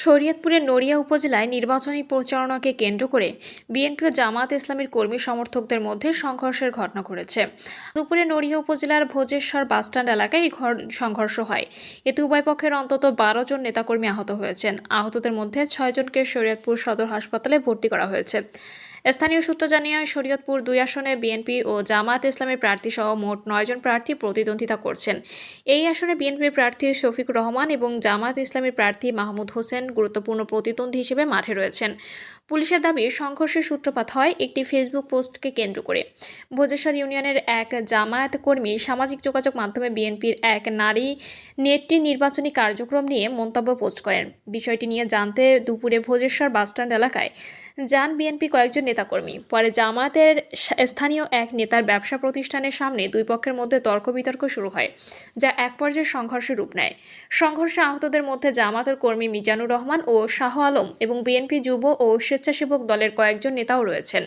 শরীয়তপুরের নড়িয়া উপজেলায় নির্বাচনী প্রচারণাকে কেন্দ্র করে বিএনপি ও জামাত ইসলামের কর্মী সমর্থকদের মধ্যে সংঘর্ষের ঘটনা ঘটেছে। দুপুরে নড়িয়া উপজেলার ভোজেশ্বর বাসস্ট্যান্ড এলাকায় এই ঘর- সংঘর্ষ হয়। এতে উভয় পক্ষের অন্তত বারো জন নেতাকর্মী আহত হয়েছেন। আহতদের মধ্যে ছয়জনকে শরীয়তপুর সদর হাসপাতালে ভর্তি করা হয়েছে। স্থানীয় সূত্র জানিয়ে শরীয়তপুর দুই আসনে বিএনপি ও জামাত ইসলামের প্রার্থী সহ মোট নয়জন প্রার্থী প্রতিদ্বন্দ্বিতা করছেন। এই আসনে বিএনপির প্রার্থী শফিকুর রহমান এবং জামাত ইসলামের প্রার্থী মাহমুদ হোসেন গুরুত্বপূর্ণ প্রতিদ্বন্দ্বী হিসেবে মাঠে রয়েছেন। পুলিশের দাবি, সংঘর্ষের সূত্রপাত হয় একটি ফেসবুক পোস্টকে কেন্দ্র করে। ভোজেশ্বর ইউনিয়নের এক জামায়াত কর্মী সামাজিক যোগাযোগ মাধ্যমে বিএনপির এক নারী নেত্রীর নির্বাচনী কার্যক্রম নিয়ে মন্তব্য পোস্ট করেন। বিষয়টি নিয়ে জানতে দুপুরে ভোজেশ্বর বাসস্ট্যান্ড এলাকায় যান বিএনপি কয়েকজন নেতাকর্মী। পরে জামাতের স্থানীয় এক নেতার ব্যবসা প্রতিষ্ঠানের সামনে দুই পক্ষের মধ্যে তর্ক বিতর্ক শুরু হয়, যা এক পর্যায়ে সংঘর্ষের রূপ নেয়। সংঘর্ষে আহতদের মধ্যে জামাতের কর্মী মিজানুর রহমান ও শাহ আলম এবং বিএনপি যুব ও স্বেচ্ছাসেবক দলের কয়েকজন নেতাও রয়েছেন।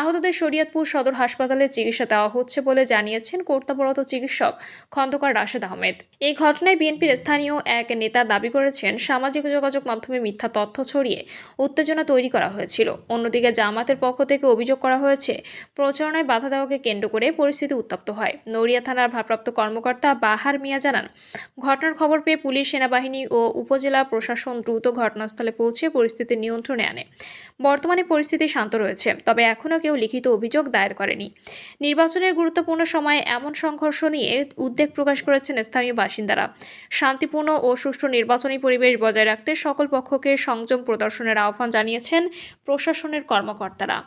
আহতদের শরীয়তপুর সদর হাসপাতালে চিকিৎসা দেওয়া হচ্ছে বলে জানিয়েছেন কর্তব্যরত চিকিৎসক খন্দকার রাশেদ আহমেদ। এই ঘটনায় বিএনপির স্থানীয় এক নেতা দাবি করেছেন, সামাজিক যোগাযোগ মাধ্যমে মিথ্যা তথ্য ছড়িয়ে উত্তেজনা তৈরি করা হয়েছিল। অন্যদিকে জামাতের পক্ষ থেকে অভিযোগ করা হয়েছে, প্রচারণায় বাধা দেওয়াকে কেন্দ্র করে পরিস্থিতি উত্তপ্ত হয়। নড়িয়া থানার ভারপ্রাপ্ত কর্মকর্তা বাহার মিয়া জানান, ঘটনার খবর পেয়ে পুলিশ, সেনাবাহিনী ও উপজেলা প্রশাসন দ্রুত ঘটনাস্থলে পৌঁছে পরিস্থিতি নিয়ন্ত্রণে আনে। বর্তমানে পরিস্থিতি শান্ত রয়েছে, তবে এখনও কেউ লিখিত অভিযোগ দায়ের করেনি। নির্বাচনের গুরুত্বপূর্ণ সময়ে এমন সংঘর্ষ নিয়ে উদ্বেগ প্রকাশ করেছেন স্থানীয় বাসিন্দারা। শান্তিপূর্ণ ও সুষ্ঠু নির্বাচনী পরিবেশ বজায় রাখতে সকল পক্ষকে সংযম প্রদর্শনের আহ্বান জানিয়েছেন প্রশাসনের কর্মকর্তারা।